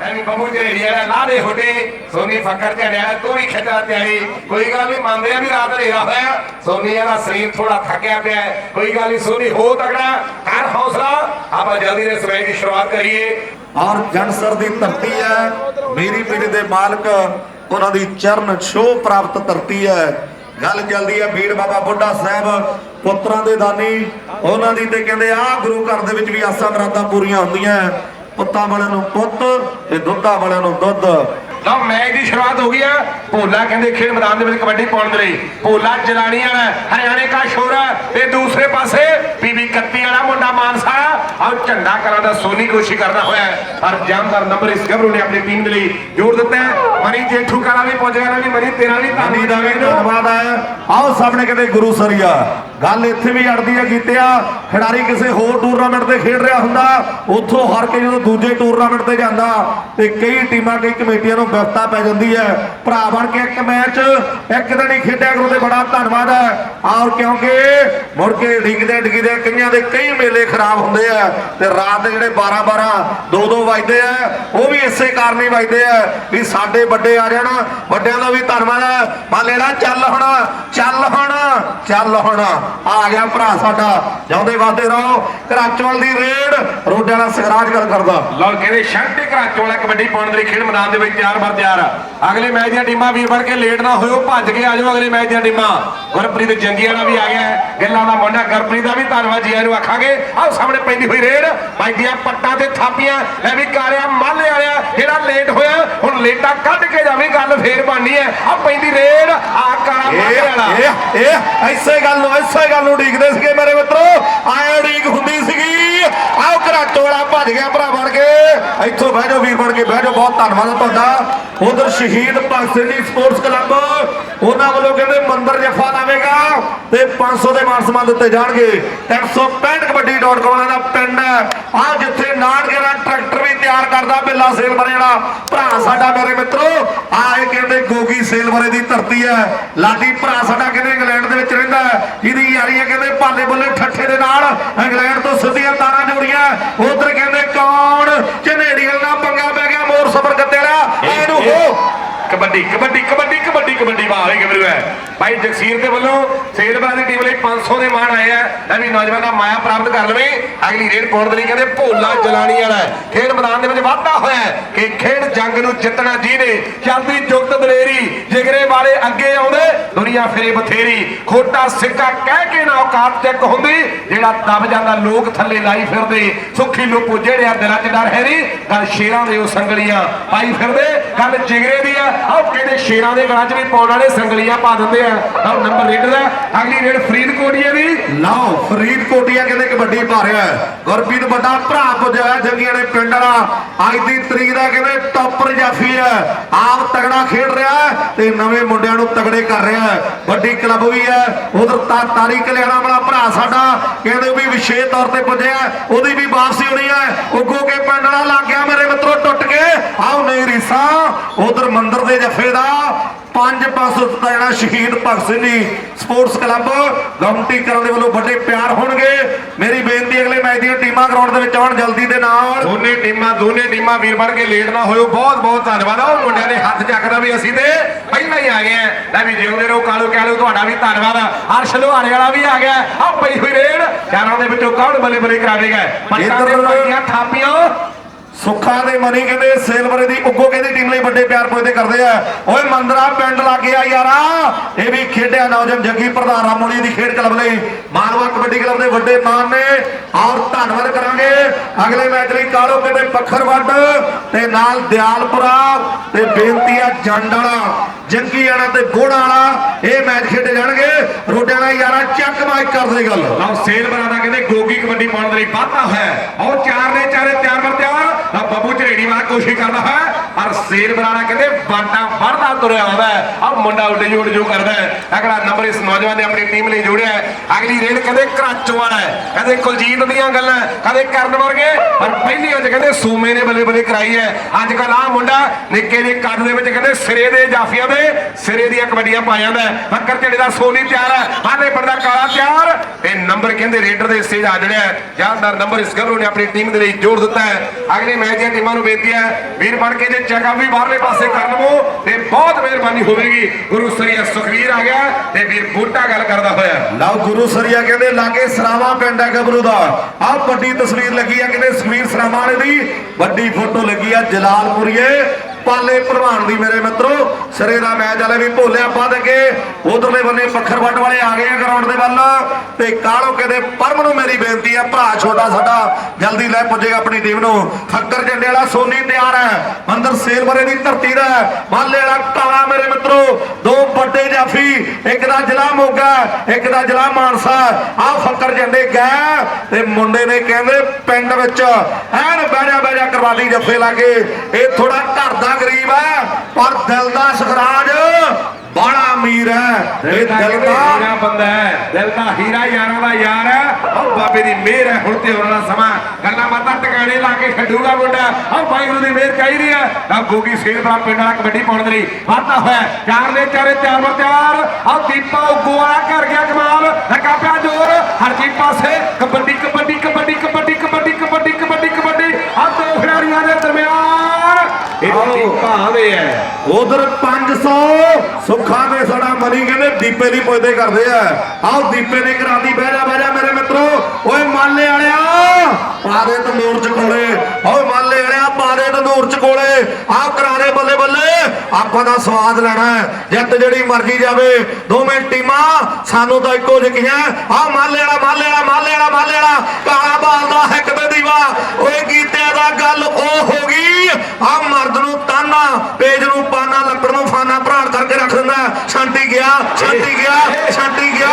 ਤੇ ਸੇਲ ਝੇੜੀ ਵਾਲਾ ਲਾ ਹੋਟੇ ਸੋਨੀ ਫੱਕਰ ਝੜਿਆ ਤੂੰ ਵੀ ਖਿੱਚਾ ਤਿਆਰੀ। ਕੋਈ ਗੱਲ ਨਹੀਂ, ਮੰਨਦੇ ਆ ਵੀ ਰਾਤ ਹਨੇਰਾ ਹੋਇਆ। ਸੋਨੀ ਦਾ ਸਰੀਰ ਥੋੜਾ ਥੱਕਿਆ ਪਿਆ ਕੋਈ ਗੱਲ ਨਹੀਂ, ਸੋਨੀ ਹੋ ਤਗੜਾ ਕਰ ਹੌਸਲਾ। ਆਪਾਂ ਜਲਦੀ ਦੇ ਸਵੇਰ ਦੀ ਸ਼ੁਰੂਆਤ ਕਰੀਏ। ਔਰ ਜਨਸਰ ਦੀ ਧਰਤੀ ਹੈ। ਮੇਰੀ ਪੀੜੀ ਦੇ ਮਾਲਕ, ਉਹਨਾਂ ਦੀ ਚਰਨ ਛੋਹ ਪ੍ਰਾਪਤ ਧਰਤੀ ਹੈ। ਗੱਲ ਚੱਲਦੀ ਹੈ ਬੀੜ ਬਾਬਾ ਬੁੱਢਾ ਸਾਹਿਬ, ਪੁੱਤਰਾਂ ਦੇ ਦਾਨੀ। ਉਹਨਾਂ ਦੀ ਤੇ ਕਹਿੰਦੇ ਆ, ਗੁਰੂ ਘਰ ਦੇ ਵਿੱਚ ਵੀ ਆਸਾਂ ਮਰਾਦਾਂ ਪੂਰੀਆਂ ਹੁੰਦੀਆਂ ਪੁੱਤਾਂ ਵਾਲਿਆਂ ਨੂੰ ਪੁੱਤ ਤੇ ਦੁੱਧਾਂ ਵਾਲਿਆਂ ਨੂੰ ਦੁੱਧ। ਲਓ ਮੈਚ ਦੀ ਸ਼ੁਰੂਆਤ ਹੋ ਗਈ ਹੈ। ਭੋਲਾ ਕਹਿੰਦੇ ਖੇਡ ਮੈਦਾਨ ਦੇ ਵਿੱਚ ਕਬੱਡੀ ਪਾਉਣ ਦੇ ਲਈ। ਭੋਲਾ ਜਲਾਣੀ ਵਾਲਾ ਹਰਿਆਣੇ ਦਾ ਸ਼ੋਰ ਹੈ ਤੇ ਦੂਸਰੇ ਪਾਸੇ ਪੀਵੀ 31 ਵਾਲਾ ਮੁੰਡਾ ਮਾਨਸਾ ਔਰ ਝੰਡਾ ਕਲਾਂ ਦਾ ਸੋਨੀ ਕੋਸ਼ਿਸ਼ ਕਰਦਾ ਹੋਇਆ ਹੈ। ਪਰ ਜਾਨਦਾਰ ਨੰਬਰ ਇਸ ਗੱਭਰੂ ਨੇ ਆਪਣੀ ਟੀਮ ਦੇ ਲਈ ਜੋੜ ਦਿੱਤਾ ਮਨੀ ਜੇਠੂ ਕਾਲਾ ਵੀ ਪਹੁੰਚ ਗਿਆ ਨਾ ਵੀ ਮਨੀ ਤੇਰਾ ਵੀ ਧੰਨਵਾਦ ਹੈ ਆਓ ਸਾਹਮਣੇ ਕਹਿੰਦੇ ਗੁਰੂ ਸਰੀਆ। ਗੱਲ ਇੱਥੇ ਵੀ ਅੜਦੀ ਹੈ ਕੀਤਿਆ ਖਿਡਾਰੀ ਕਿਸੇ ਹੋਰ ਟੂਰਨਾਮੈਂਟ ਤੇ ਖੇਡ ਰਿਹਾ ਹੁੰਦਾ। ਉੱਥੋਂ ਹਰ ਕੇ ਜਦੋਂ ਦੂਜੇ ਟੂਰਨਾਮੈਂਟ ਤੇ ਜਾਂਦਾ ਤੇ ਕਈ ਟੀਮਾਂ, ਕਈ ਕਮੇਟੀਆਂ ਨੂੰ ਵਿਵਸਥਾ ਪੈ ਜਾਂਦੀ ਹੈ। ਭਰਾ ਬਣ ਕੇ ਇੱਕ ਮੈਚ, ਇੱਕ ਦਿਨ ਹੀ ਖੇਡਿਆ ਕਰੋ ਤੇ ਬੜਾ ਧੰਨਵਾਦ ਹੈ। ਔਰ ਕਿਉਂਕਿ ਮੁੜ ਕੇ ਡਿੱਗਦੇ ਡਿੱਗਦੇ ਕਈਆਂ ਦੇ ਕਈ ਮੇਲੇ ਖਰਾਬ ਹੁੰਦੇ ਆ ਤੇ ਰਾਤ ਦੇ ਜਿਹੜੇ 12 12 2 2 ਵੱਜਦੇ ਆ, ਉਹ ਵੀ ਇਸੇ ਕਾਰਨ ਹੀ ਵੱਜਦੇ ਆ ਵੀ ਸਾਡੇ ਵੱਡੇ ਆ ਜਾਣ। ਵੱਡਿਆਂ ਦਾ ਵੀ ਧੰਨਵਾਦ ਹੈ। ਮੰਨ ਲੈਣਾ ਚੱਲ ਹੁਣ ਚੱਲ ਹੁਣ ਚੱਲ ਹੁਣ। ਆ ਗਿਆ ਭਰਾ ਸਾਡਾ ਜਾਂਦੇ ਵਾਦੇ ਰਹੋ। ਕਰਾਚਵਾਲ ਦੀ ਰੇਡ ਰੋਡਿਆਂ ਦਾ ਸਿਖਰਾਜ ਗੱਲ ਕਰਦਾ। ਲਓ, ਕਹਿੰਦੇ ਸ਼ੰਟੀ ਘਰਾਚੋਂ ਵਾਲਾ ਕਬੱਡੀ ਪਾਉਣ ਦੇ ਲਈ ਖੇਡ ਮੈਦਾਨ ਦੇ ਵਿੱਚ ਤਿਆਰ, ਬਰ ਤਿਆਰ ਅਗਲੇ ਮੈਚ ਦੀਆਂ ਟੀਮਾਂ ਵੀਰ ਬਣ ਕੇ ਲੇਟ ਨਾ ਹੋਇਓ, ਭੱਜ ਕੇ ਆ ਜਾਓ ਅਗਲੇ ਮੈਚ ਦੀਆਂ ਟੀਮਾਂ। ਗੁਰਪ੍ਰੀਤ ਜੰਗੀ ਵਾਲਾ ਵੀ ਆ ਗਿਆ ਹੈ। ਗਿੱਲਾਂ ਦਾ ਮੁੰਡਾ ਗੁਰਪ੍ਰੀਤ ਦਾ ਵੀ ਧੰਨਵਾਦ ਜੀ, ਇਹਨੂੰ ਆਖਾਂਗੇ। ਆਹ ਸਾਹਮਣੇ ਪੈਂਦੀ ਹੋਈ ਰੇਡ, ਪੈਂਦੀਆਂ ਪੱਟਾਂ ਤੇ ਥਾਪੀਆਂ, ਲੈ ਵੀ ਕਾਲਿਆ, ਮਾਲੇ ਵਾਲਿਆ ਜਿਹੜਾ ਲੇਟ ਹੋਇਆ ਹੁਣ ਲੇਟਾ ਕੱਢ ਕੇ ਜਾਵੇ ਗੱਲ ਫੇਰ ਬਣਨੀ ਹੈ। ਆ ਪੈਂਦੀ ਰੇਡ ਆ ਕਾਲਾ ਮਾਲੇ ਵਾਲਾ। ਇਹ ਐਸੇ ਗੱਲ ਨੂੰ ਐਸੇ ਗੱਲ ਨੂੰ ਉਡੀਕਦੇ ਸੀਗੇ ਮੇਰੇ ਮਿੱਤਰੋ। ਆਏ ਉਡੀਕ ਹੁੰਦੀ ਸੀਗੀ। ਆਓ ਘਰਾਟੋ ਵਾਲਾ ਭੱਜ ਗਿਆ ਭਰਾ ਬਣ ਕੇ। ਇੱਥੋਂ ਬਹਿ ਜਾਓ ਵੀਰ ਬਣ ਕੇ ਬਹਿ ਜਾਓ ਬਹੁਤ ਧੰਨਵਾਦ ਤੁਹਾਡਾ। ਉਧਰ ਸ਼ਹੀਦ ਭਗਤ ਸਿੰਘ ਜੀ ਸਪੋਰਟਸ ਕਲੱਬ ਉਹਨਾਂ ਵੱਲੋਂ ਕਹਿੰਦੇ ਮੰਦਰ ਜਫਾ ਲਾਵੇਗਾ ਤੇ 500 ਦੇ ਮਾਨ ਸਨਮਾਨ ਦਿੱਤੇ ਜਾਣਗੇ। 365 ਕਬੱਡੀ.com ਦਾ ਪਿੰਡ ਆ ਜਿੱਥੇ ਨਾਨਕੇਰਾ ਟਰੈਕਟਰ ਵੀ ਤਿਆਰ ਕਰਦਾ, ਬਿੱਲਾ ਸੇਲ ਬਰੇ ਭਰਾ ਸਾਡਾ ਮੇਰੇ ਮਿੱਤਰੋ, ਆ ਇਹ ਕਹਿੰਦੇ ਗੋਗੀ ਸੇਲਵਰੇ ਦੀ ਧਰਤੀ ਹੈ। ਲਾਡੀ ਭਰਾ ਸਾਡਾ ਕਹਿੰਦੇ ਇੰਗਲੈਂਡ ਦੇ ਵਿੱਚ ਰਹਿੰਦਾ ਹੈ। ਜਿਹਦੀ ਯਾਰੀ ਹੈ ਕਹਿੰਦੇ ਭਾਲੇ ਬੁੱਲੇ ਠੱਠੇ ਦੇ ਨਾਲ। ਇੰਗਲੈਂਡ ਤੋਂ ਸਿੱਧੀਆਂ ਤਾਰਾਂ ਜੋੜੀਆਂ। ਉਧਰ ਕਹਿੰਦੇ ਕੌਣ? ਝਨੇੜੀਆਂ ਨਾਲ ਪੰਗਾ ਪੈ ਗਿਆ ਮੋਰ ਸਬਰ ਗੱਤੇੜਾ ਇਹਨੂੰ ਹੋ ਕਬੱਡੀ ਕਬੱਡੀ ਕਬੱਡੀ ਕਬੱਡੀ ਕਬੱਡੀ ਵਾਹ ਗੱਭਰੂ ਹੈ। ਭਾਈ ਜਗਸੀਰ ਦੇ ਵੱਲੋਂ ਸੇਲਬਰਾ ਦੀ ਟੀਮ ਲਈ 500 ਦੇ ਮਾਣ ਆਏ ਆ। ਵੀ ਨੌਜਵਾਨ ਮਾਇਆ ਪ੍ਰਾਪਤ ਕਰ ਲਵੇ। ਅਗਲੀ ਰੇਡ ਪਾਉਣ ਦੇ ਲਈ ਕਹਿੰਦੇ ਭੋਲਾ ਜਲਾਣੀ ਵਾਲਾ ਖੇਡ ਮੈਦਾਨ ਦੇ ਵਿੱਚ ਵਾਧਾ ਹੋਇਆ ਕਿ ਖੇਡ ਜੰਗ ਨੂੰ ਜਿੱਤਣਾ ਜਿਹਨੇ ਚਲਦੀ ਜੁਗਤ ਦਲੇਰੀ, ਜਿਗਰੇ ਵਾਲੇ ਅੱਗੇ ਆਉਂਦੇ, ਦੁਨੀਆ ਫੇਰੇ ਬਥੇਰੀ। ਖੋਟਾ ਸਿੱਕਾ ਕਹਿ ਕੇ ਨਾ ਔਕਾਤ ਚੱਕ ਹੁੰਦੀ, ਜਿਹੜਾ ਦਬ ਜਾਂਦਾ ਲੋਕ ਥੱਲੇ ਲਾਈ ਫਿਰਦੇ। ਸੁੱਖੀ ਲੋਪੋ ਜਿਹੜੇ ਦਿਲਾਂ 'ਚ ਡਰ ਹੈ ਨਹੀਂ, ਗੱਲ ਸ਼ੇਰਾਂ ਦੇ ਉਹ ਸੰਗਲੀਆਂ ਪਾਈ ਫਿਰਦੇ। ਗੱਲ ਜਿਗਰੇ ਦੀ ਆ। ਆਹ ਕਹਿੰਦੇ ਸ਼ੇਰਾਂ ਦੇ ਗਲਾਂ 'ਚ ਵੀ ਪਾਉਣ ਵਾਲੇ ਸੰਗਲੀਆਂ ਪਾ ਦਿੰਦੇ ਆ। ਆਹ ਨੰਬਰ ਰੇਡ ਦਾ ਅਗਲੀ ਰੇਡ ਫਰੀਦਕੋਟੀਏ ਦੀ। ਲਓ, ਫਰੀਦਕੋਟੀਆ ਕਹਿੰਦੇ ਕਬੱਡੀ ਪਾ ਰਿਹਾ ਹੈ। ਗੁਰਪ੍ਰੀਤ ਵੱਡਾ ਭਰਾ ਪੁੱਜਿਆ ਹੈ ਜੰਗੀਆਂ ਦੇ ਪਿੰਡ ਵਾਲਾ। ਅੱਜ ਦੀ ਤਰੀਕ ਦਾ ਕਹਿੰਦੇ ਟੌਪਰ ਜਾਫੀ ਹੈ। ਆਪ ਤਗੜਾ ਖੇਡ ਰਿਹਾ ਤੇ ਨਵੇਂ ਮੁੰਡਿਆਂ ਨੂੰ ਤਗੜੇ ਕਰ ਰਿਹਾ ਹੈ। ਵੱਡੀ ਕਲੱਬ ਵੀ ਹੈ। ਉਧਰ ਤਾਰੀ ਕਲਿਆਣਾ ਵਾਲਾ ਭਰਾ ਸਾਡਾ ਕਹਿੰਦੇ ਵੀ ਵਿਸ਼ੇਸ਼ ਤੌਰ ਤੇ ਪੁੱਜਿਆ ਉਹਦੀ ਵੀ ਵਾਪਸੀ ਹੋਣੀ ਹੈ। ਉੱਗੋ ਕੇ ਪਿੰਡ ਵਾਲਾ ਲੱਗ ਗਿਆ ਮੇਰੇ ਮਿੱਤਰੋ, ਟੁੱਟ ਕੇ। ਆਓ, ਨਹੀਂ ਰੀਸਾ। ਉਧਰ ਮੰਦਰ ਦੇ ਜਫੇ ਦਾ ਪੰਜ ਪਾਸੋਂ ਦਿੱਤਾ ਜਾਣਾ ਸ਼ਹੀਦ ਭਗਤ ਸਿੰਘ ਜੀ ਸਪੋਰਟਸ ਕਲੱਬ। ਗਮਟੀ ਕਰਨ ਦੇ ਵੱਲੋਂ ਵੱਡੇ ਪਿਆਰ ਹੋਣਗੇ। ਮੇਰੀ ਬੇਨਤੀ ਅਗਲੇ ਮੈਚ ਦੀਆਂ ਟੀਮਾਂ ਗਰਾਊਂਡ ਦੇ ਵਿੱਚ ਆਉਣ ਜਲਦੀ ਦੇ ਨਾਲ। ਦੋਨੇ ਟੀਮਾਂ ਦੋਨੇ ਟੀਮਾਂ ਵੀਰ ਬਣ ਕੇ ਲੇਟ ਨਾ ਹੋਇਓ। ਬਹੁਤ ਬਹੁਤ ਧੰਨਵਾਦ। ਆ ਮੁੰਡਿਆਂ ਦੇ ਹੱਥ ਚੱਕਦਾ ਵੀ ਅਸੀਂ ਤੇ ਪਹਿਲਾਂ ਹੀ ਆ ਗਏ ਆ ਲੈ ਵੀ ਜਿਉਂਦੇ ਰਹੋ ਕਾਲੋ ਕਾਲੋ ਤੁਹਾਡਾ ਵੀ ਧੰਨਵਾਦ। ਆ ਹਰਸ਼ ਲੋਹਾਰੇ ਵਾਲਾ ਵੀ ਆ ਗਿਆ। ਆ ਪਈ ਹੋਈ ਰੇਡ। ਚਾਰਾਂ ਦੇ ਵਿੱਚੋਂ ਕੌਣ ਬੱਲੇ ਬੱਲੇ ਕਰਾਵੇਗਾ? ਪੱਟਾਂ ਦੇ ਪਾਈਆਂ ਥਾਪੀਆਂ। ਸੁੱਖਾ ਦੇ ਮਨੀ ਕਹਿੰਦੇ ਸੇਲਵਰੇ ਦੀ ਉੱਗੋ ਕਹਿੰਦੀ ਟੀਮ ਲਈ ਕਰਦੇ ਆ। ਓਏ ਮੰਦਰਾ, ਪਿੰਡ ਲੱਗ ਗਿਆ ਯਾਰਾ। ਇਹ ਵੀ ਖੇਡਿਆ ਨੌਜਵਾਨ ਜੱਗੀ ਪ੍ਰਧਾਨ ਰਾਮੋਲੀ ਦੀ ਖੇਡ ਕਲੱਬ ਲਈ। ਮਾਲਵਾ ਕਬੱਡੀ ਕਲੱਬ ਦੇ ਵੱਡੇ ਮਾਨ ਨੇ। ਔਰ ਧੰਨਵਾਦ ਕਰਾਂਗੇ। ਅਗਲੇ ਮੈਚ ਲਈ ਕਾਲੋ ਕਹਿੰਦੇ ਪੱਖਰ ਤੇ ਨਾਲ ਦਿਆਲਪੁਰਾ ਤੇ ਬੇਨਤੀ ਆ ਜੰਡ ਵਾਲਾ ਜੰਗੀ ਵਾਲਾ ਤੇ ਗੋੜਾ ਵਾਲਾ। ਇਹ ਮੈਚ ਖੇਡੇ ਜਾਣਗੇ। ਰੋਡਿਆਂ ਦਾ ਯਾਰਾ ਚੱਕ ਮਾਈਕ ਕਰਦੇ ਗੱਲ। ਲਓ, ਸੇਲ ਬਰਾਦਾ ਕਹਿੰਦੇ, ਗੋਗੀ ਕਬੱਡੀ ਪਾਉਣ ਦੇ ਲਈ ਵਾਧਾ ਹੈ। ਔਰ ਚਾਰ ਨੇ ਚਾਰੇ ਤਿਆਰ ਬਰ ਤਿਆਰ। ਆ ਬੱਬੂ ਝਰੇੜੀ ਵਾਲਾ ਕੋਸ਼ਿਸ਼ ਕਰਦਾ ਹੈ, ਪਰ ਸੇਲ ਬਰਾਦਾ ਕਹਿੰਦੇ ਬਾਟਾ ਵੜਦਾ ਤੁਰਿਆ ਆਉਂਦਾ ਆ ਮੁੰਡਾ ਉੱਡੇ ਜੋੜ ਜੋ ਕਰਦਾ ਹੈ। ਅਗਲਾ ਨੰਬਰ ਇਸ ਨੌਜਵਾਨ ਨੇ ਆਪਣੀ ਟੀਮ ਲਈ ਜੋੜਿਆ ਅਗਲੀ ਰੇਡ ਕਹਿੰਦੇ ਕਰਾਚੋ ਵਾਲਾ ਹੈ। ਕਹਿੰਦੇ ਕੁਲਜੀਤ ਦੀਆਂ ਗੱਲਾਂ ਕਦੇ ਕਰਨ ਵਰਗੇ, ਪਰ ਪਹਿਲੀ ਅੱਜ ਕਹਿੰਦੇ ਸੂਮੇ ਨੇ ਬੱਲੇ ਬੱਲੇ ਕਰਾਈ ਹੈ। ਅੱਜ ਕੱਲ ਆ ਮੁੰਡਾ ਨਿੱਕੇ ਦੇ ਕੱਦ ਦੇ ਵਿੱਚ ਕਹਿੰਦੇ ਸਿਰੇ ਦੇ ਜਾਫੀਆਂ ਦੇ ਸਿਰੇ ਦੀਆਂ ਕਬੱਡੀਆਂ ਪਾ ਜਾਂਦਾ ਹੈ। ਫੱਕਰ ਝੜੇ ਦਾ ਸੋਨੀ ਤਿਆਰ ਹੈ। ਹਾਲੇ ਪਰਦਾ ਕਾਲਾ ਤਿਆਰ। ਤੇ ਨੰਬਰ ਕਹਿੰਦੇ ਰੇਡਰ ਦੇ ਸਟੇਜ ਆ ਜੜਿਆ ਹੈ। ਨੰਬਰ ਇਸ ਗੱਭਰੂ ਨੇ ਆਪਣੀ ਟੀਮ ਦੇ ਲਈ ਜੋੜ ਦਿੱਤਾ ਹੈ। ਅਗਲੇ ਮੈਚ ਦੀਆਂ ਟੀਮਾਂ ਨੂੰ ਬੇਨਤੀ ਹੈ, ਵੀਰ ਬਣ ਕੇ ਜੇ ਚੈੱਕਅਪ ਵੀ ਬਾਹਰਲੇ ਪਾਸੇ ਕਰ ਲਵੋ, ਤੇ ਬਹੁਤ ਮਿਹਰਬਾਨੀ ਹੋਵੇਗੀ। ਗੁਰੂ ਸਰੀਆ ਸੁਖਵੀਰ ਆ ਗਿਆ ਤੇ ਵੀਰ ਬੂਟਾ ਗੱਲ ਕਰਦਾ ਹੋਇਆ। ਲਓ, ਗੁਰੂ ਸਰੀਆ ਕਹਿੰਦੇ, ਲਾਗੇ ਸਰਾਵਾ ਪਿੰਡ ਹੈ ਗੱਭਰੂ ਦਾ। ਆਹ ਵੱਡੀ ਤਸਵੀਰ ਲੱਗੀ ਆ, ਕਹਿੰਦੇ ਸੁਖਵੀਰ ਸਰਾਵਾ ਵਾਲੇ ਦੀ। ਵੱਡੀ ਫੋਟੋ ਲੱਗੀ ਆ ਜਲਾਲਪੁਰੀਏ। ਪਾਲੇ ਭਲਵਾਨ ਦੀ ਮੇਰੇ ਮਿੱਤਰੋ, ਸਿਰੇ ਦਾ ਮੈਚ ਵਾਲੇ ਵੀ ਭੋਲਿਆ ਵੱਧ ਕੇ ਉਧਰਲੇ ਬੰਨੇ ਪੱਖਰ ਵਾਲੇ ਆ ਗਏ ਆ ਗਰਾਊਂਡ ਦੇ ਵੱਲ। ਤੇ ਕਾਲੋ ਕਹਿੰਦੇ ਪਰਮ ਨੂੰ ਮੇਰੀ ਬੇਨਤੀ ਆ, ਭਰਾ ਛੋਟਾ ਸਾਡਾ ਜਲਦੀ ਲੈ ਪੁੱਜੇਗਾ ਆਪਣੀ ਟੀਮ ਨੂੰ। ਫੱਕਰ ਝੰਡੇ ਵਾਲਾ ਸੋਨੀ ਤਿਆਰ ਹੈ, ਮੰਦਰ ਸੇਲਵਰੇ ਦੀ ਧਰਤੀ ਦਾ ਮਾਲੇ ਵਾਲਾ ਕਾਲਾ ਮੇਰੇ ਮਿੱਤਰੋ, ਦੋ ਵੱਡੇ ਜਾਫੀ, ਇੱਕ ਦਾ ਜ਼ਿਲ੍ਹਾ ਮੋਗਾ, ਇੱਕ ਦਾ ਜ਼ਿਲ੍ਹਾ ਮਾਨਸਾ। ਆ ਫੱਕਰ ਜੰਡੇ ਗਏ, ਤੇ ਮੁੰਡੇ ਨੇ ਕਹਿੰਦੇ ਪਿੰਡ ਵਿੱਚ ਐਨ ਬਹਿਜਾ ਬਹਿਜਾ ਕਰਵਾਲੀ ਜੱਫੇ ਲਾਗੇ ਇਹ ਥੋੜਾ ਘਰ ਦਾ ਗਰੀਬ ਹੈ? ਪਰ ਦਿਲ ਦਾ ਸਖਰਾਜ ਬੜਾ ਅਮੀਰ ਹੈ। ਇਹ ਦਿਲ ਦਾ ਹੀਰਾ ਬੰਦਾ ਹੈ। ਦਿਲ ਦਾ ਹੀਰਾ ਯਾਰਾਂ ਦਾ ਯਾਰ ਹੈ। ਉਹ ਬਾਬੇ ਦੀ ਮਿਹਰ ਹੈ ਹੁਣ ਤੇ ਹੋਣਾ ਸਮਾਂ। ਗੱਲਾਂ ਬਾਤਾਂ ਟਿਕਾਣੇ ਲਾ ਕੇ ਛੱਡੂਗਾ ਮੁੰਡਾ। ਉਹ ਵਾਹਿਗੁਰੂ ਦੀ ਮਿਹਰ ਚਾਹੀਦੀ ਹੈ। ਤਾਂ ਗੋਗੀ ਸੇਲ ਬੜਾ ਪਿੰਡ ਵਾਲਾ ਕਬੱਡੀ ਪਾਉਣ ਦੇ ਲਈ ਵਾਧਾ ਹੋਇਆ ਚਾਰ ਦੇ ਚਾਰੇ ਤਿਆਰ ਬਰ ਤਿਆਰ। ਆ ਦੀਪਾ ਉਗੋ ਵਾਲਾ ਕਰ ਗਿਆ ਕਮਾਲ। ਲੱਗਾ ਪਿਆ ਜੋਰ। ਹਰ ਚੀਜ਼ ਪਾਸੇ ਕਬੱਡੀ ਕਬੱਡੀ ਕਬੱਡੀ ਕਬੱਡੀ ਕਬੱਡੀ ਕਬੱਡੀ ਕਬੱਡੀ ਕਬੱਡੀ। ਆ ਦੋ ਖਿਡਾਰੀਆਂ ਦੇ ਦਰਮਿਆਨ ਦੀਪਾ ਆਵੇ ਹੈ? ਉਧਰ 500 ਸੁੱਖਾਂ ਦੇ ਸੜਾ ਮਨੀ ਕਹਿੰਦੇ ਦੀਪੇ ਦੀ ਪੁੱਜਦੇ ਕਰਦੇ ਆ। ਆਹ ਦੀਪੇ ਨੇ ਕਰਾਦੀ ਬਹਿ ਜਾ ਬਹਿ ਜਾ ਮੇਰੇ ਮਿੱਤਰੋ। ਓਏ ਮਾਲੇ ਵਾਲਿਆ ਪਾ ਦੇ ਤੰਦੂਰ ਚ ਕੋਲੇ। ਓਏ ਮਾਲੇ ਵਾਲਿਆ ਪਾ ਦੇ ਤੰਦੂਰ ਚ ਕੋਲੇ। ਆਹ ਕਰਾਰੇ ਬੱਲੇ ਬੱਲੇ। ਆਪਾਂ ਦਾ ਸਵਾਦ ਲੈਣਾ ਜਿੱਤ ਜਿਹੜੀ ਮਰਜ਼ੀ ਜਾਵੇ। ਦੋਵੇਂ ਟੀਮਾਂ ਸਾਨੂੰ ਤਾਂ ਇੱਕੋ ਜਿਹੀਆਂ ਆਹ ਮਾਲੇ ਵਾਲਾ ਮਾਲੇ ਵਾਲਾ ਮਾਲੇ ਵਾਲਾ ਮਾਲੇ ਵਾਲਾ। ਕਾਲਾ ਬਾਲਦਾ ਹੈ ਕਦੇ ਦੀਵਾ। ਓਏ ਗੀਤਿਆਂ ਦਾ ਗੱਲ ਉਹ ਹੋ ਗਈ। ਆ ਮਰਦ ਨੂੰ ਤਾਨਾ ਪੇਜ ਨੂੰ ਪਾਨਾ ਲੱਕੜ ਨੂੰ ਫਾਨਾ ਭਰਾੜ ਕਰਕੇ ਰੱਖ ਦਿੰਦਾ ਸ਼ਾਂਤੀ ਗਿਆ ਸ਼ਾਂਤੀ ਗਿਆ ਸ਼ਾਂਤੀ ਗਿਆ।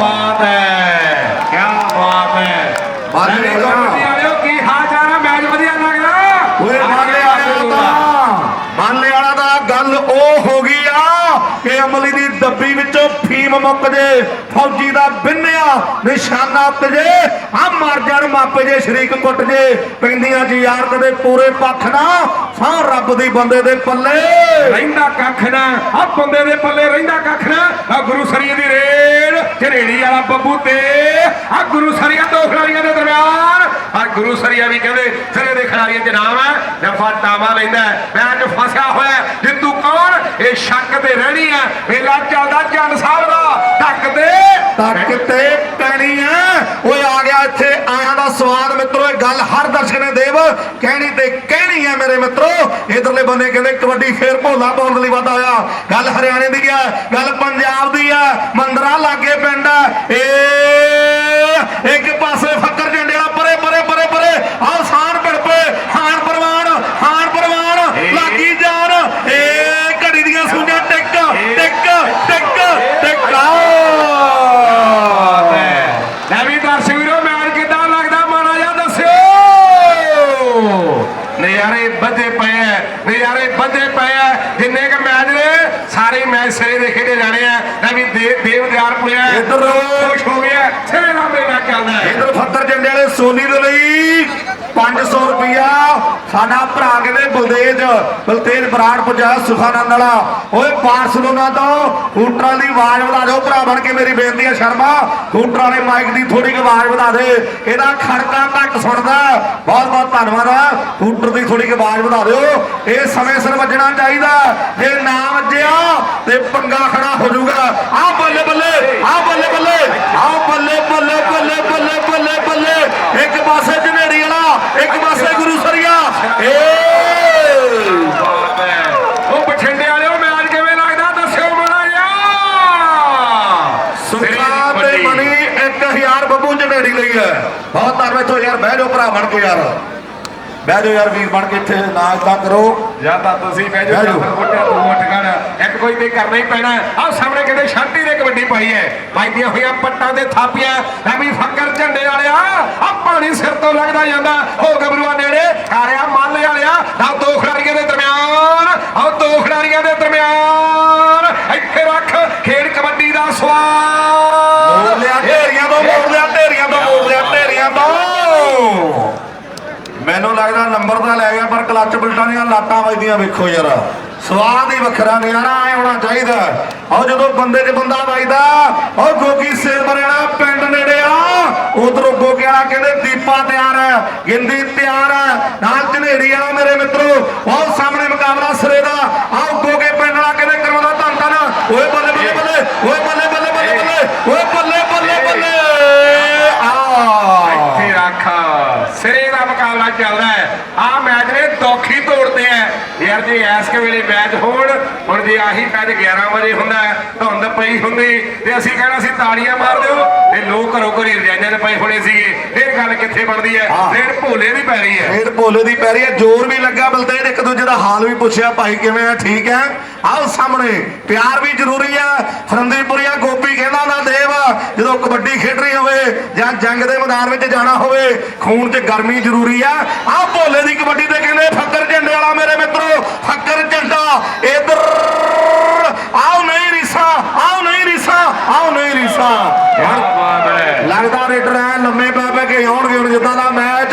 ਬਾਤ ਹੈ। ਕੀ ਬਾਤ ਹੈ। ਬਾਤ ਮੈਂ ਹੈ। ਦੇਖੋ ਕਬੱਡੀ ਵਾਲਿਓ ਕੀ ਹਾਲ ਹੈ ਮੈਚ ਵਧੀਆ ਲੱਗ ਰਿਹਾ ਓਏ ਮਾਲੇ ਵਾਲਾ ਦਾ ਮਾਲੇ ਵਾਲਾ ਦਾ ਗੱਲ ਉਹ ਹੋ ਗਈ ਆ ਕਿ ਅਮਲੀ ਦੀ ਦੱਬੀ ਵਿੱਚੋਂ ਫੀਮ ਮੁੱਕ ਜੇ, ਫੌਜੀ ਦਾ ਬਿੰਨਿਆ ਨਿਸ਼ਾਨਾ ਉੱਤ ਜੇ ਆ ਮਰ ਜਾਣ, ਮਾਪੇ ਜੇ, ਸ਼ਰੀਕ ਕੁੱਟ ਜੇ ਪੈਂਦੀਆਂ ਜੀ ਯਾਰ, ਕਦੇ ਪੂਰੇ ਪੱਖ ਨਾ ਸਾਹ ਰੱਬ ਦੀ ਬੰਦੇ ਦੇ ਪੱਲੇ ਰਹਿੰਦਾ ਕੱਖ ਨਾ ਆ ਬੰਦੇ ਦੇ ਪੱਲੇ ਰਹਿੰਦਾ ਕੱਖ ਨਾ ਆ ਗੁਰੂ ਸਰੀਏ ਦੀ ਰੇਡ ਝਰੇੜੀ ਵਾਲਾ ਬੱਬੂ ਤੇ ਆ ਗੁਰੂ ਸਰੀਆ ਦੋ ਖਿਡਾਰੀਆਂ ਦੇ ਦਰਮਿਆਨ ਆ ਗੁਰੂ ਸਰੀਆ ਵੀ ਕਹਿੰਦੇ, ਸਿਰੇ ਦੇ ਖਿਡਾਰੀਆਂ ਚ ਨਾਮ ਹੈ ਜਫਾ ਟਾਵਾ ਲੈਂਦਾ ਹੈ। ਮੈਚ ਫਸਿਆ ਹੋਇਆ ਇਹ ਸ਼ੱਕ ਤੇ ਰਹਿਣੀ ਹੈ ਮੇਲਾ ਚੱਲਦਾ ਚੰਨ ਸਾਹਿਬ ਦਾ ਢੱਕ ਦੇ ਤੱਕ ਤੇ ਪੈਣੀ ਆ। ਓਏ ਆ ਗਿਆ ਇੱਥੇ ਆਇਆਂ ਦਾ ਸਵਾਦ ਮਿੱਤਰੋ, ਇਹ ਗੱਲ ਹਰ ਦਰਸ਼ਕ ਨੇ ਦੇਵ, ਕਹਿਣੀ ਤੇ ਕਹਿਣੀ ਆ ਮੇਰੇ ਮਿੱਤਰੋ। ਇਧਰਲੇ ਬੰਨੇ ਕਹਿੰਦੇ ਕਬੱਡੀ ਫੇਰ ਭੋਲਾ ਪਾਉਣ ਲਈ ਵਾਧਾ ਹੋਇਆ ਗੱਲ ਹਰਿਆਣੇ ਦੀ ਆ, ਗੱਲ ਪੰਜਾਬ ਦੀ ਆ। ਮੰਦਰਾ ਲਾਗੇ ਪਿੰਡ ਆ। ਇਹ ਇੱਕ ਪਾਸੇ ਫੱਕਰ ਝੰਡੇ ਵਾਲਾ ਪਰੇ ਪਰੇ ਪਰੇ ਪਰੇ ਆਹ ਸਾਨ ਪਿੜਪੇ ਹਾਨ ਪ੍ਰਵਾਨ ਹਾਨ ਪ੍ਰਵਾਨ ਲਾਗੀ ਜਾਨ ਏ ਘੜੀ ਦੀਆਂ ਸੂਈਆਂ ਟਿਕ ਟਿਕ ਟਿਕ ਟਿਕ ਬਾਤ ਹੈ ਲੈ ਵੀ ਦਰਸ਼ਕ ਵੀਰੋ ਮੈਚ ਕਿਦਾਂ ਲੱਗਦਾ ਮਾੜਾ ਜਿਹਾ ਦੱਸਿਓ ਨਜ਼ਾਰੇ ਵੱਧੇ ਪਏ ਐ ਨਜ਼ਾਰੇ ਵੱਧੇ ਪਏ ਐ ਜਿੰਨੇ ਕ ਮੈਚ ਨੇ ਸਾਰੇ ਮੈਚ ਸਿਰੇ ਦੇ ਖੇਡੇ ਜਾਣੇ ਆ ਲੈ ਵੀ ਦੇਵ ਦੇਵ ਦਿਆਰ ਪੁਆ ਇੱਧਰ ਖੁਸ਼ ਹੋ ਗਿਆ ਸਿਰੇ ਦਾ ਮੇਲਾ ਚੱਲਦਾ ਹੈ ਇਧਰ ਫੱਤਰ ਝੰਡੇ ਵਾਲੇ ਸੋਨੀ ਦੇ ਲਈ 500 ਰੁਪਿਆ ਸਾਡਾ ਭਰਾ ਕਹਿੰਦੇ ਬਲਦੇਜ ਬਲਤੇਜ ਬਰਾੜ ਪੁੱਜਾ, ਸੁਖਾਨੰਦ ਵਾਲਾ। ਓਏ ਬਾਰਸਲੋਨਾ ਤੋਂ ਹੂਟਰਾਂ ਦੀ ਆਵਾਜ਼ ਵਧਾ ਦਿਓ, ਭਰਾ ਬਣ ਕੇ ਮੇਰੀ ਬੇਨਤੀ ਹੈ, ਸ਼ਰਮਾ। ਹੂਟਰ ਵਾਲੇ ਮਾਈਕ ਦੀ ਥੋੜੀ ਜਿਹੀ ਆਵਾਜ਼ ਵਧਾ ਦੇ। ਇਹਦਾ ਖੜਕਾ ਘੱਟ ਸੁਣਦਾ। ਬਹੁਤ ਬਹੁਤ ਧੰਨਵਾਦ। ਹੂਟਰ ਦੀ ਥੋੜੀ ਜਿਹੀ ਆਵਾਜ਼ ਵਧਾ ਦਿਓ। ਇਹ ਸਮੇਂ ਸਿਰ ਵੱਜਣਾ ਚਾਹੀਦਾ। ਜੇ ਨਾ ਵੱਜਿਆ, ਤੇ ਪੰਗਾ ਖੜਾ ਹੋ ਜਾਊਗਾ। ਆ ਬੱਲੇ ਬੱਲੇ ਆ ਬੱਲੇ ਬੱਲੇ ਆ ਬੱਲੇ ਬੱਲੇ ਬੱਲੇ ਬੱਲੇ ਬੱਲੇ ਬੱਲੇ। ਇੱਕ ਪਾਸੇ ਇੱਕ ਪਾਸੇ ਗੁਰੂ ਸਰੀਆ। ਏ ਬਾਤ ਹੈ। ਉਹ ਬਠਿੰਡੇ ਵਾਲਿਓ ਮੈਚ ਕਿਵੇਂ ਲੱਗਦਾ? ਦੱਸਿਓ ਮਾੜਾ ਜਿਹਾ। ਸੁਖਾ ਤੇ ਸਿਰੇ ਦੀ ਮਨੀ 1000 ਬੱਬੂ ਝਨੇੜੀ ਲਈ ਹੈ। ਬਹੁਤ ਧੰਨਵਾਦ ਇੱਥੋਂ ਯਾਰ ਬਹਿ ਜਾਓ ਭਰਾ ਬਣ ਕੇ ਯਾਰ। ਬਹਿ ਜਾਓ ਯਾਰ ਵੀਰ ਬਣ ਕੇ ਇੱਥੇ ਨਾ ਇਦਾਂ ਕਰੋ। ਜਾਂ ਤਾਂ ਤੁਸੀਂ ਬਹਿ ਜਾਓ ਜਾਂ। ਫਿਰ ਮੋਟਿਆ ਤੂੰ ਇੱਕ ਕੋਈ ਤੇ ਕਰਨਾ ਹੀ ਪੈਣਾ ਆਹ ਸਾਹਮਣੇ ਕਿਤੇ ਸ਼ਾਂਤੀ ਦੇ ਕਬੱਡੀ ਪਾਈ ਹੈ। ਪਾਈਆਂ ਹੋਈਆਂ ਪੱਟਾਂ ਤੇ ਥਾਪੀਆਂ। ਐ ਫੱਕਰ ਝੰਡੇ ਵਾਲਿਆ ਆ ਪਾਣੀ ਸਿਰ ਤੋਂ ਲੱਗਦਾ ਜਾਂਦਾ। ਹੋ ਗਬਰੂਆ ਨੇੜੇ ਕਾਰਿਆ ਮੱਲ ਵਾਲਿਆ। ਆ ਦੋ ਖਿਡਾਰੀਆਂ ਦੇ ਦਰਮਿਆਨ ਆ ਦੋ ਖਿਡਾਰੀਆਂ ਦੇ ਦਰਮਿਆਨ। ਇੱਥੇ ਰੱਖ ਖੇਡ ਕਬੱਡੀ ਦਾ ਸਵਾਦ ਮੋੜ ਲਿਆ ਢੇਰੀਆਂ ਤੋਂ ਮੋੜ ਲਿਆ ਢੇਰੀਆਂ ਤੋਂ ਮੋੜ ਲਿਆ ਢੇਰੀਆਂ ਤੋਂ ਮੈਨੂੰ ਲੱਗਦਾ ਨੰਬਰ ਤਾਂ ਲੈ ਗਿਆ, ਪਰ ਕਲੱਚ ਬਲਟਾਂ ਦੀਆਂ ਲਾਟਾਂ ਵੱਜਦੀਆਂ ਵੇਖੋ ਯਾਰ। ਸਵਾਦ ਹੀ ਵੱਖਰਾ ਨਜ਼ਾਰਾ ਐ ਹੋਣਾ ਚਾਹੀਦਾ। ਆਹ ਜਦੋਂ ਬੰਦੇ 'ਚ ਬੰਦਾ ਵੱਜਦਾ ਉਹ ਗੋਗੀ ਸੇਰ ਮਰਿਆਣਾ ਪਿੰਡ ਨੇੜੇ ਆ। ਉਧਰ ਗੋਗੇ ਵਾਲਾ ਕਹਿੰਦੇ, ਦੀਪਾ ਤਿਆਰ ਹੈ, ਗਿੰਦੀ ਤਿਆਰ ਹੈ। ਨਾਲ ਝਨੇੜੀ ਵਾਲਾ ਮੇਰੇ ਮਿੱਤਰੋ ਉਹ ਸਾਹਮਣੇ ਮੁਕਾਬਲਾ ਸਿਰੇ ਦਾ ਆਓ ਗੋਗੇ ਪਿੰਡ ਵਾਲਾ ਕਹਿੰਦੇ ਕਰਾਉਂਦਾ ਧੰਨ ਧੰਨ ਓਏ ਬੱਲੇ ਬੱਲੇ ਬੱਲੇ ਓਏ ਬੱਲੇ ਬੱਲੇ ਬੱਲੇ ਬੱਲੇ ਓਏ ਬੱਲੇ ਬੱਲੇ ਬੱਲੇ ਆ ਇੱਥੇ ਰੱਖ ਸਿਰੇ ਦਾ ਮੁਕਾਬਲਾ ਚੱਲਦਾ ਹੈ ਆ ਮੈਚ ਨੇ ਦੋਖੀ ਤੋੜਦੇ ਆ ਯਾਰ ਜੇ ਐਸ ਵੇਲੇ ਮੈਚ ਹੋਣ ਹੁਣ ਜੇ ਆਹੀ ਮੈਚ 11 ਵਜੇ ਹੁੰਦਾ ਧੁੰਦ ਪਈ ਹੁੰਦੀ। ਤੇ ਅਸੀਂ ਕਹਿਣਾ ਸੀ ਤਾੜੀਆਂ ਮਾਰ ਦਿਓ। ਤੇ ਲੋਕ ਘਰੋਂ ਘਰੀ ਰਜਾਈਆਂ 'ਚ ਪਏ ਹੋਣੇ ਸੀਗੇ। ਫਿਰ ਗੱਲ ਕਿੱਥੇ ਬਣਦੀ ਹੈ। ਰੇਡ ਭੋਲੇ ਦੀ ਪੈ ਰਹੀ ਹੈ। ਰੇਡ ਭੋਲੇ ਦੀ ਪੈ ਰਹੀ ਹੈ। ਜ਼ੋਰ ਵੀ ਲੱਗਾ ਬਲਤੇਜ ਇੱਕ ਦੂਜੇ ਦਾ ਹਾਲ ਵੀ ਪੁੱਛਿਆ ਭਾਈ ਕਿਵੇਂ ਆ? ਠੀਕ ਹੈ? ਆਓ ਸਾਹਮਣੇ ਪਿਆਰ ਵੀ ਜ਼ਰੂਰੀ ਆ ਫਰੰਦੀਪੁਰੀਆ ਗੋਪੀ ਕਹਿੰਦਾ ਨਾ ਦੇਵ ਜਦੋਂ ਕਬੱਡੀ ਖੇਡ ਰਹੀ ਹੋਵੇ ਜਾਂ ਜੰਗ ਦੇ ਮੈਦਾਨ ਵਿੱਚ ਜਾਣਾ ਹੋਵੇ ਖੂਨ 'ਚ ਗਰਮੀ ਜ਼ਰੂਰੀ ਆ। ਆਹ ਭੋਲੇ ਦੀ ਕਬੱਡੀ ਤੇ ਕਹਿੰਦੇ ਫੱਕਰ ਝੰਡੇ ਵਾਲਾ ਮੇਰੇ ਮਿੱਤਰੋ ਫੱਕਰ ਝੰਡਾ ਇਧਰ ਆਓ ਨਹੀਂ ਰੀਸਾ ਆਓ ਨਹੀਂ ਰੀਸਾ ਆਓ ਨਹੀਂ ਰੀਸਾ। ਲੱਗਦਾ ਰੇਡਰ ਐ ਲੰਮੇ ਪੈ ਪੈ ਕੇ ਆਉਣਗੇ ਹੁਣ ਜਿੱਦਾਂ ਦਾ ਮੈਚ।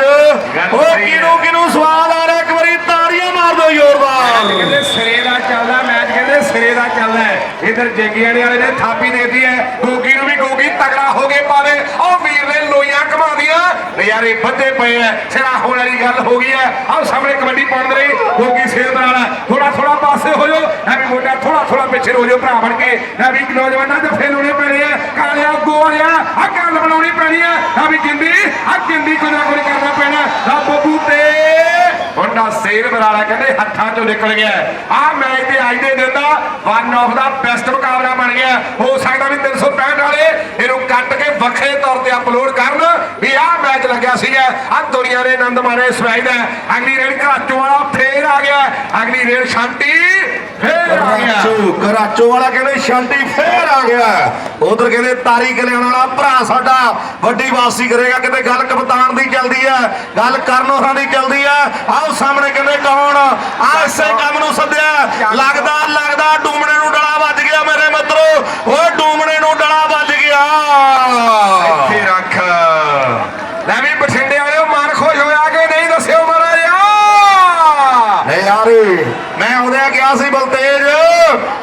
ਗੱਲ ਓਏ ਸਹੀ ਹੈ। ਕਿਨੂੰ ਕਿਨੂੰ ਸਵਾਦ ਆ ਰਿਹਾ? ਇੱਕ ਵਾਰੀ ਤਾੜੀਆਂ ਮਾਰ ਦਿਓ ਜ਼ੋਰਦਾਰ ਕਹਿੰਦੇ ਸਿਰੇ ਦਾ ਚੱਲਦਾ ਮੈਚ ਕਹਿੰਦੇ ਸਿਰੇ ਦਾ ਚੱਲਦਾ ਹੈ। ਇਧਰ ਜੰਗੀਆਣੇ ਵਾਲੇ ਨੇ ਥਾਪੀ ਦੇਤੀ ਹੈ। ਗੋਗੀ ਤਗੜਾ ਹੋ ਕੇ ਪਾਵੇ ਉਹ ਵੀਰ ਨੇ ਲੋਈਆਂ ਘਮਾਉਂਦੀਆਂ ਨਜ਼ਾਰੇ ਵੱਧੇ ਪਏ ਐ। ਸਿਰਾ ਹੋਣ ਵਾਲੀ ਗੱਲ ਹੋ ਗਈ ਹੈ ਆਹ ਸਾਹਮਣੇ ਕਬੱਡੀ ਪਾਉਣ ਦੇ ਗੋਗੀ ਸੇਰ ਨਾਲ ਥੋੜਾ ਥੋੜਾ ਪਾਸੇ ਹੋ ਜਾਓ। ਐ ਮੋਟਾ ਥੋੜਾ ਥੋੜਾ ਪਿੱਛੇ ਹੋ ਜਾਓ ਭਰਾ ਬਣ ਕੇ। ਐ ਵੀ ਨੌਜਵਾਨਾਂ ਦੇ ਫੇਲ ਹੋਣੇ ਪੈਣੇ ਆ ਕਾਲਿਆ ਗੋਲਿਆ ਆ ਗੱਲ ਬਣਾਉਣੀ ਪੈਣੀ ਆ ਆ ਵੀ ਜਿੰਦੀ ਆ ਜਿੰਦੀ ਕੁਝ ਨਾ ਕੁਝ ਕਰਨਾ ਪੈਣਾ। ਆ ਬੱਬੂ ਤੇ ਮੁੰਡਾ ਸੇਰ ਬਰਾਲਾ ਕਹਿੰਦੇ ਹੱਥਾਂ ਚੋਂ ਨਿਕਲ ਗਿਆ। ਆ ਮੈਚ ਤੇ ਅੱਜ ਦੇ ਦਿਨ ਦਾ ਵਨ ਆਫ ਦਾ ਬੈਸਟ ਮੁਕਾਬਲਾ ਬਣ ਗਿਆ। ਹੋ ਸਕਦਾ ਵੀ 365 ਵਾਲੇ ਇਹਨੂੰ ਕੱਟ ਕੇ ਵੱਖਰੇ ਤੌਰ ਤੇ ਅਪਲੋਡ ਕਰਨ ਵੀ ਆਹ ਮੈਚ ਲੱਗਿਆ ਸੀਗਾ। ਆ ਦੁਨੀਆ ਨੇ ਆਨੰਦ ਮਾਰੇ ਇਸ ਮੈਚ ਦਾ। ਅਗਲੀ ਰੇਡ ਘਰਾਚੋ ਵਾਲਾ ਫੇਰ ਆ ਗਿਆ। ਅਗਲੀ ਰੇਡ ਸ਼ਾਂਤੀ ਫੇਰ ਆ ਗਿਆ। ਕਰਾਚੋ ਵਾਲਾ ਕਹਿੰਦੇ ਸ਼ਾਂਤੀ ਫੇਰ ਆ ਗਿਆ। ਉਧਰ ਕਹਿੰਦੇ ਤਾਰੀ ਕਲਿਆਣ ਵਾਲਾ ਭਰਾ ਸਾਡਾ ਵੱਡੀ ਵਾਪਸੀ ਕਰੇਗਾ। ਕਿਤੇ ਗੱਲ ਕਪਤਾਨ ਦੀ ਚੱਲਦੀ ਹੈ। ਗੱਲ ਕਰਨ ਹੋਰਾਂ ਦੀ ਚੱਲਦੀ ਹੈ। ਆਓ ਸਾਹਮਣੇ ਕਹਿੰਦੇ ਕੌਣ? ਆ ਇਸੇ ਕੰਮ ਨੂੰ ਸੱਦਿਆ। ਲੱਗਦਾ ਲੱਗਦਾ ਡੂਮਣੇ ਨੂੰ ਡਲਾ ਵੱਜ ਗਿਆ ਮੇਰੇ ਮਿੱਤਰੋ ਓਏ ਡੂਮਣੇ ਨੂੰ ਡਲਾ ਵੱਜ ਗਿਆ ਇੱਥੇ ਰੱਖ ਲੈ ਵੀ ਬਠਿੰਡੇ ਵਾਲਿਓ ਮਨ ਖੁਸ਼ ਹੋਇਆ ਕਿ ਨਹੀਂ ਦੱਸਿਓ ਮਹਾਰਾਜਾ ਨਹੀਂ ਯਾਰੇ ਮੈਂ ਉਹਦੇ ਗਿਆ ਸੀ ਬਲਤੇਜ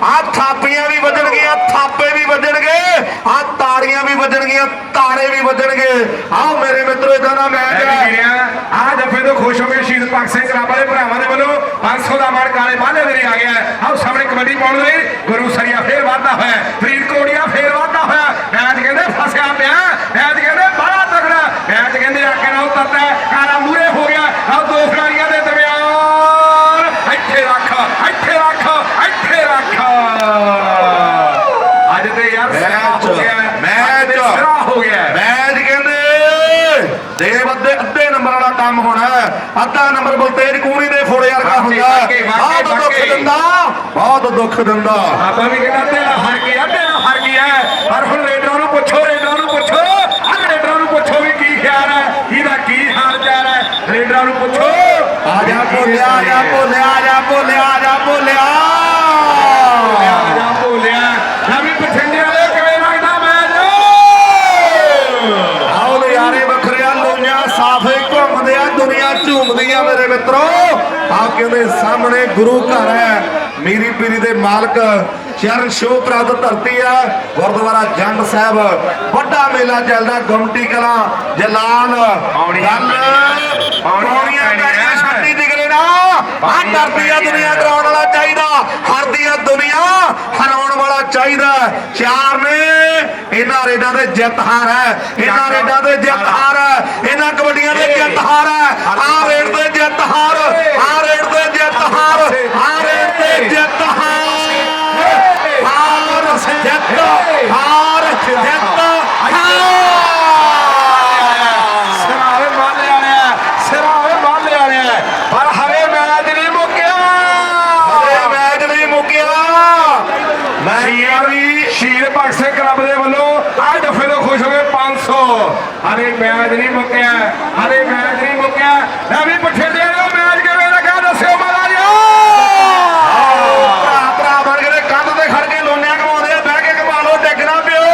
ਆ ਥਾਪੀਆਂ ਵੀ ਵੱਜਣਗੀਆਂ ਥਾਪੇ ਵੀ ਵੱਜਣਗੇ ਆ ਤਾੜੀਆਂ ਵੀ ਵੱਜਣਗੀਆਂ ਤਾੜੇ ਵੀ ਵੱਜਣਗੇ ਆਓ ਮੇਰੇ ਮਿੱਤਰੋ ਇਦਾਂ ਦਾ ਮੈਚ ਹੈ ਆ ਜੱਫੇ ਤੋਂ ਖੁਸ਼ ਹੋ ਕੇ ਸ਼ਹੀਦ ਭਗਤ ਸਿੰਘ ਰਾਬਾ ਦੇ ਭਰਾਵਾਂ ਦੇ ਵੱਲੋਂ 500 ਦਾ ਮਾਣ ਕਾਲੇ ਮਾਲੇ ਦੇ ਲਈ ਆ ਗਿਆ। ਆਓ ਸਾਹਮਣੇ ਕਬੱਡੀ ਪਾਉਣ ਲਈ ਗੁਰੂ ਸਰੀਆ ਫੇਰ ਵਾਧਾ ਹੋਇਆ ਹੈ। ਫਰੀਦਕੋਟੀਆ ਫੇਰ ਵਾਧਾ ਹੋਇਆ ਮੈਚ ਕਹਿੰਦੇ ਫਸਿਆ ਪਿਆ ਮੈਚ ਕਹਿੰਦੇ ਬੜਾ ਤਗੜਾ ਮੈਚ ਕਹਿੰਦੇ ਆਕੇ ਨਾਲ ਤੱਤਾ ਕਾਲਾ ਮੂਰੇ ਹੋ ਗਿਆ ਆਓ ਦੋ ਖਿਡਾਰੀਆਂ ਦੇ ਦਰਮਿਆਨ ਇੱਥੇ ਰੱਖ ਇੱਥੇ ਰੱਖ ਇੱਥੇ ਰੱਖ ਅੱਜ ਤੇ ਯਾਰ ਸਿਰਾ ਹੋ ਗਿਆ ਹੈ। ਅੱਜ ਤੇ ਮੈਚ। ਸਿਰਾ ਹੋ ਗਿਆ ਹੈ। ਮੈਚ ਕਹਿੰਦੇ ਦੇਵ ਅੱਧੇ ਅੱਧੇ ਨੰਬਰ ਵਾਲਾ ਕੰਮ ਹੋਣਾ ਹੈ। ਅੱਧਾ ਨੰਬਰ ਬਲਤੇਜ ਕੂਣੀ ਦੇ ਫੋੜੇ ਵਰਗਾ ਹੁੰਦਾ। ਬਹੁਤ ਦੁੱਖ। ਦਿੰਦਾ ਬਹੁਤ ਦੁੱਖ ਦਿੰਦਾ। ਆਪਾਂ ਵੀ ਕਹਿੰਦਾ ਤੇਰਾ ਹਰ ਗਿਆ ਤੇਰਾ ਹਰ ਗਿਆ ਪਰ ਹੁਣ ਰੇਡਰਾਂ ਨੂੰ ਪੁੱਛੋ ਰੇਡਰਾਂ ਨੂੰ ਪੁੱਛੋ। ਆ ਰੇਡਰਾਂ ਨੂੰ ਪੁੱਛੋ ਵੀ ਕੀ ਖਿਆਲ ਹੈ ਇਹਦਾ ਕੀ ਹਾਲ ਚਾਲ ਹੈ। ਰੇਡਰਾਂ ਨੂੰ ਪੁੱਛੋ। ਆ ਜਾ ਭੋਲਿਆ ਆ ਜਾ ਭੋਲਿਆ ਆ ਜਾ ਭੋਲਿਆ ਆ ਜਾ ਭੋਲਿਆ ਆ ਜਾ ਭੋਲਿਆ ਨਵੀਂ ਬਠਿੰਡੇ ਵਾਲੇ ਕਿਵੇਂ ਲੱਗਦਾ ਮੈਚ ਆਓ ਨਜ਼ਾਰੇ ਵੱਖਰਿਆ ਲੋਈਆਂ ਸਾਫੇ ਘੁੰਮਦੇ ਆ ਦੁਨੀਆ ਝੂਮਦੀ ਆ ਮੇਰੇ ਮਿੱਤਰੋ ਸਾਹਮਣੇ ਗੁਰੂ ਘਰ ਹੈ? ਮੀਰੀ ਪੀਰੀ ਦੇ ਮਾਲਕ ਚਰਨ ਸ਼ੋਹ ਪ੍ਰਾਪਤ ਧਰਤੀ ਆ ਗੁਰਦੁਆਰਾ ਜੰਡ ਸਾਹਿਬ। ਵੱਡਾ ਮੇਲਾ ਚੱਲਦਾ ਗੁਮਟੀ ਕਲਾਂ ਜਲਾਲ। ਗੱਲ ਪੈਣੀਆਂ। ਪੌੜੀਆਂ ਪੈਣੀਆਂ। ਛੱਡੀ ਨਿਕਲੇ ਨਾ। ਆ ਡਰਦੀ ਆ ਦੁਨੀਆ ਕਰਾਉਣ ਵਾਲਾ ਚਾਹੀਦਾ। ਹਰਦੀ ਆ ਦੁਨੀਆ ਹਰਾਉਣ ਵਾਲਾ ਚਾਹੀਦਾ। ਚਾਰ ਨੇ ਇਹਨਾਂ ਰੇਡਾਂ ਦੇ ਜਿੱਤ ਹਾਰ ਹੈ। ਇਹਨਾਂ ਰੇਡਾਂ ਦੇ ਜਿੱਤ ਹਾਰ ਹੈ। ਇਹਨਾਂ ਕਬੱਡੀਆਂ ਦੇ ਜਿੱਤ ਹਾਰ ਹੈ। ਆ ਰੇਡ ਦੇ ਜਿੱਤ ਹਾਰ। ਆ ਰੇਡ ਦੇ ਜਿੱਤ ਹਾਰ। ਆ ਰੇਡ ਦੇ ਜਿੱਤ ਹਾਰ ਹਾਰ ਜਿੱਤ ਹਾਰ ਜਿੱਤ ਹਾਰ ਸਿਰਾਵੇ ਮਾਲੇ ਵਾਲਿਆ ਸਿਰਾਵੇ ਮਾਲੇ ਵਾਲਿਆ ਪਰ ਹਰੇ ਮੈਚ ਨਹੀਂ ਮੁੱਕਿਆ ਇਹ ਮੈਚ ਨਹੀਂ ਮੁੱਕਿਆ ਮੈਂ ਵੀ ਸ਼ਹੀਦ ਭਗਤ ਸਿੰਘ ਕਲੱਬ ਦੇ ਵੱਲੋਂ ਆ ਦਫੇ ਤੋਂ ਖੁਸ਼ ਹੋ ਗਏ 500 ਹਰੇ ਮੈਚ ਨਹੀਂ ਮੁੱਕਿਆ ਹਰੇ ਮੈਚ ਨਹੀਂ ਮੁੱਕਿਆ ਲੈ ਵੀ ਬਠਿੰਡੇ ਵਾਲਿਓ ਮੈਚ ਕਿਵੇਂ ਲੱਗਾ ਦੱਸਿਓ ਮਹਾਰਾਜੋ ਭਰਾ ਭਰਾ ਬਣ ਕੇ ਕੰਧ ਤੇ ਖੜ ਕੇ ਲੋਨਿਆਂ ਘਮਾਉਂਦੇ ਆ ਬਹਿ ਕੇ ਘਮਾ ਲਓ ਡਿੱਗਣਾ ਪਿਓ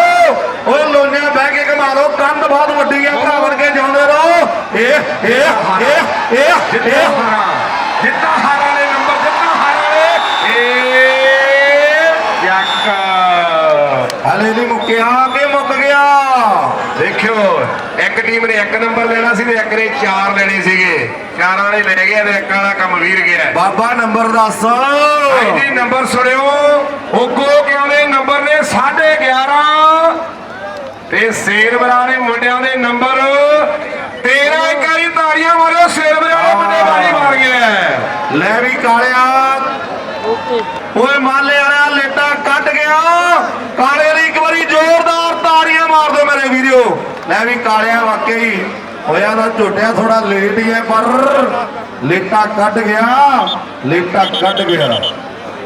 ਓਏ ਲੋਨਿਆਂ ਬਹਿ ਕੇ ਘਮਾ ਲਓ ਕੰਧ ਬਹੁਤ ਵੱਡੀ ਆ ਭਰਾ ਬਣ ਕੇ ਜਾਉਂਦੇ ਰਹੋ ਇਹ ਇਹ ਇਹ ਇਹ ਜਿੱਤਾ ਇਹ ਹਾਰਾ ਜਿੱਤਾ ਹਾਰਾ ਵਾਲੇ ਨੰਬਰ ਜਿੱਤਾ ਹਾਰਾ ਵਾਲੇ ਏ ਦੇਖਿਓ ਇੱਕ ਟੀਮ ਨੇ ਇੱਕ ਨੰਬਰ ਲੈਣਾ ਸੀ ਤੇ ਇੱਕ ਨੇ ਚਾਰ ਲੈਣੇ ਸੀਗੇ। ਚਾਰਾਂ ਨੇ ਲੈ ਗਿਆ ਤੇ ਇੱਕ ਵਾਲਾ ਕੰਮ ਵੀਰ ਗਿਆ। ਬਾਬਾ ਨੰਬਰ ਦੱਸ। ਜੀ ਨੰਬਰ ਸੁਣਿਓ। ਹੁੱਗੋ ਕਿਉਂ ਦੇ ਨੰਬਰ ਨੇ 11.5 ਤੇ ਸੇਰਵਰਾ ਦੇ ਮੁੰਡਿਆਂ ਦੇ ਨੰਬਰ 13 ਇਕਾਰੀ ਤਾੜੀਆਂ ਮਾਰੋ ਸੇਰਵਰਾ ਦੇ ਮੁੰਡੇ ਵਾਰੀ ਮਾਰ ਗਿਆ। ਲੈ ਵੀ ਕਾਲਿਆ। ਓਏ ਮਾਲੇ ਵਾਲਿਆ ਲੇਟਾ ਕੱਟ ਗਿਆ। ਕਾਲੇ ਦੀ ਇੱਕ ਵਾਰੀ ਜ਼ੋਰਦਾਰ ਤਾੜੀਆਂ ਮਾਰ ਦਿਓ ਮੇਰੇ ਵੀਡੀਓ ਮੈਂ ਵੀ ਕਾਲਿਆ ਵਾਕਈ ਹੋਇਆ ਤਾਂ ਝੋਟਿਆ ਥੋੜਾ ਲੇਟ ਹੀ ਹੈ, ਪਰ ਲੇਟਾ ਕੱਢ ਗਿਆ, ਲੇਟਾ ਕੱਢ ਗਿਆ।